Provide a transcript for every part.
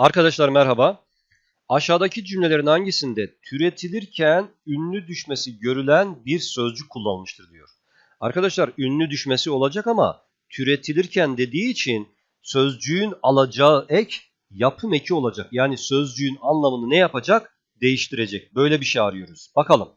Arkadaşlar merhaba. Aşağıdaki cümlelerin hangisinde türetilirken ünlü düşmesi görülen bir sözcük kullanılmıştır diyor. Arkadaşlar ünlü düşmesi olacak ama türetilirken dediği için sözcüğün alacağı ek yapım eki olacak. Yani sözcüğün anlamını ne yapacak? Değiştirecek. Böyle bir şey arıyoruz. Bakalım.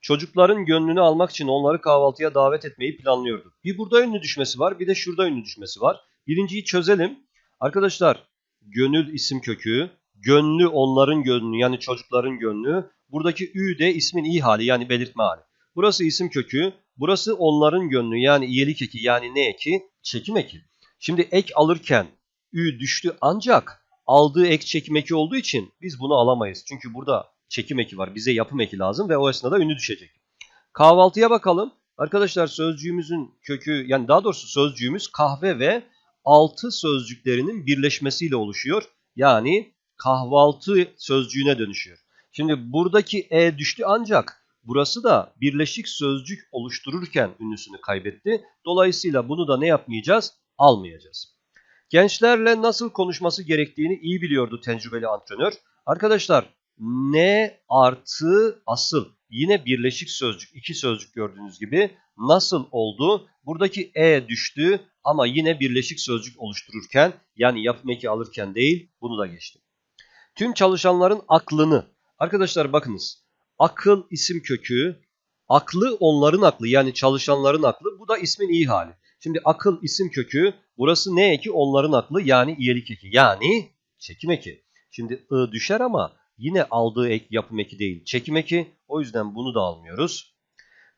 Çocukların gönlünü almak için onları kahvaltıya davet etmeyi planlıyorduk. Bir burada ünlü düşmesi var, bir de şurada ünlü düşmesi var. Birinciyi çözelim. Arkadaşlar gönül isim kökü, gönlü onların gönlü yani çocukların gönlü. Buradaki ü de ismin iyi hali yani belirtme hali. Burası isim kökü, burası onların gönlü yani iyilik eki yani ne eki? Çekim eki. Şimdi ek alırken ü düştü ancak aldığı ek çekim eki olduğu için biz bunu alamayız. Çünkü burada çekim eki var. Bize yapım eki lazım ve o esnada ünlü düşecek. Kahvaltıya bakalım. Arkadaşlar sözcüğümüzün kökü yani daha doğrusu sözcüğümüz kahve ve altı sözcüklerinin birleşmesiyle oluşuyor. Yani kahvaltı sözcüğüne dönüşüyor. Şimdi buradaki e düştü ancak burası da birleşik sözcük oluştururken ünlüsünü kaybetti. Dolayısıyla bunu da ne yapmayacağız? Almayacağız. Gençlerle nasıl konuşması gerektiğini iyi biliyordu tecrübeli antrenör. Arkadaşlar ne artı asıl yine birleşik sözcük iki sözcük gördüğünüz gibi nasıl oldu? Buradaki e düştü ama yine birleşik sözcük oluştururken yani yapım eki alırken değil bunu da geçtim. Tüm çalışanların aklını arkadaşlar bakınız akıl isim kökü aklı onların aklı yani çalışanların aklı bu da ismin iyi hali. Şimdi akıl isim kökü burası ne eki onların aklı yani iyilik eki yani çekim eki. Şimdi ı düşer ama yine aldığı ek yapım eki değil çekim eki o yüzden bunu da almıyoruz.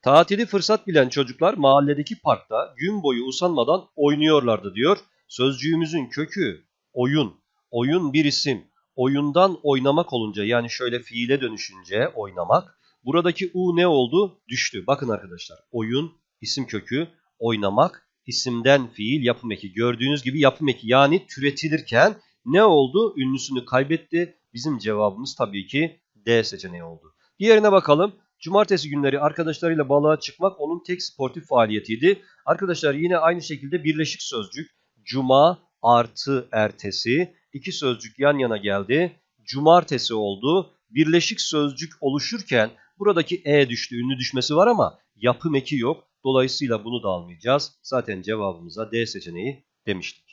Tatili fırsat bilen çocuklar mahalledeki parkta gün boyu usanmadan oynuyorlardı diyor. Sözcüğümüzün kökü oyun. Oyun bir isim. Oyundan oynamak olunca yani şöyle fiile dönüşünce oynamak. Buradaki u ne oldu? Düştü. Bakın arkadaşlar oyun isim kökü oynamak isimden fiil yapım eki. Gördüğünüz gibi yapım eki yani türetilirken ne oldu? Ünlüsünü kaybetti. Bizim cevabımız tabii ki D seçeneği oldu. Diğerine bakalım. Cumartesi günleri arkadaşlarıyla balığa çıkmak onun tek sportif faaliyetiydi. Arkadaşlar yine aynı şekilde birleşik sözcük. Cuma artı ertesi. iki sözcük yan yana geldi. Cumartesi oldu. Birleşik sözcük oluşurken buradaki e düştü. Ünlü düşmesi var ama yapım eki yok. Dolayısıyla bunu da almayacağız. Zaten cevabımıza D seçeneği demiştim.